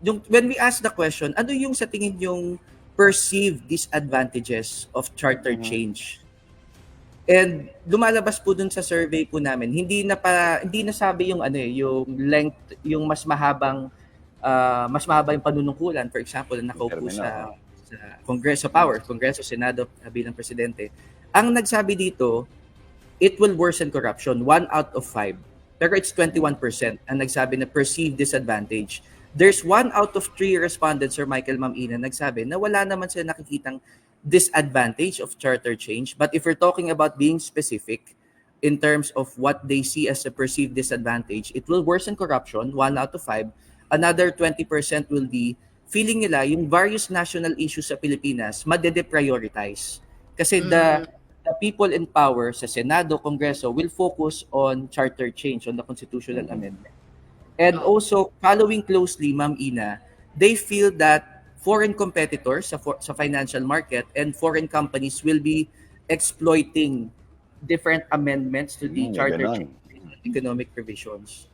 yung, when we ask the question, ano yung sa tingin yung perceived disadvantages of charter Mhm. change? And lumalabas po dun sa survey po namin, hindi na pa hindi nasabi yung ano eh, yung length, yung mas mahabang ah, mas mahaba yung panunungkulan, for example, na nakaupo sa sa Kongreso Power, Kongreso, Senado bilang presidente. Ang nagsabi dito, it will worsen corruption, one out of five. Pero it's 21% ang nagsabi na perceived disadvantage. There's one out of three respondents, Sir Michael Mamina, nagsabi na wala naman sila nakikitang disadvantage of charter change. But if we're talking about being specific in terms of what they see as a perceived disadvantage, it will worsen corruption, one out of five. Another 20% will be feeling nila yung various national issues sa Pilipinas, madede-prioritize. Kasi the the people in power sa Senado, Kongreso will focus on charter change, on the constitutional amendment. And also, following closely, Ma'am Ina, they feel that foreign competitors sa, for, sa financial market and foreign companies will be exploiting different amendments to the Hmm, charter economic provisions.